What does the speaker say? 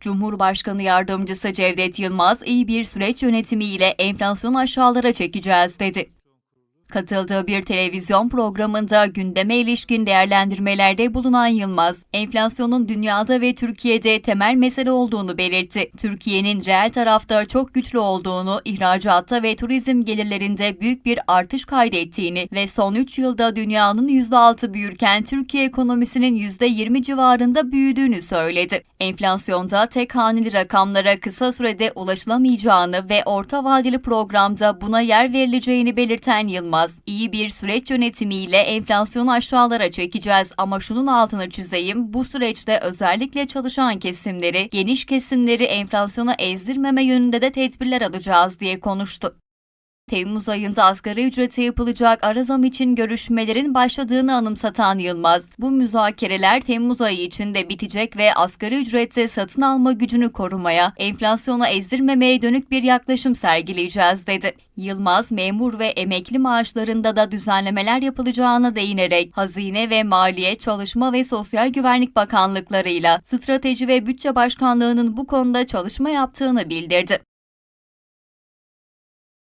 Cumhurbaşkanı Yardımcısı Cevdet Yılmaz iyi bir süreç yönetimiyle enflasyonu aşağılara çekeceğiz dedi. Katıldığı bir televizyon programında gündeme ilişkin değerlendirmelerde bulunan Yılmaz, enflasyonun dünyada ve Türkiye'de temel mesele olduğunu belirtti. Türkiye'nin reel tarafta çok güçlü olduğunu, ihracatta ve turizm gelirlerinde büyük bir artış kaydettiğini ve son 3 yılda dünyanın %6 büyürken Türkiye ekonomisinin %20 civarında büyüdüğünü söyledi. Enflasyonda tek haneli rakamlara kısa sürede ulaşılamayacağını ve orta vadeli programda buna yer verileceğini belirten Yılmaz, iyi bir süreç yönetimiyle enflasyonu aşağılara çekeceğiz. Ama şunun altını çizeyim, bu süreçte özellikle çalışan kesimleri, geniş kesimleri enflasyona ezdirmeme yönünde de tedbirler alacağız diye konuştu. Temmuz ayında asgari ücrete yapılacak ara zam için görüşmelerin başladığını anımsatan Yılmaz, bu müzakereler Temmuz ayı içinde bitecek ve asgari ücrette satın alma gücünü korumaya, enflasyona ezdirmemeye dönük bir yaklaşım sergileyeceğiz dedi. Yılmaz, memur ve emekli maaşlarında da düzenlemeler yapılacağına değinerek, Hazine ve Maliye, Çalışma ve Sosyal Güvenlik Bakanlıklarıyla Strateji ve Bütçe Başkanlığı'nın bu konuda çalışma yaptığını bildirdi.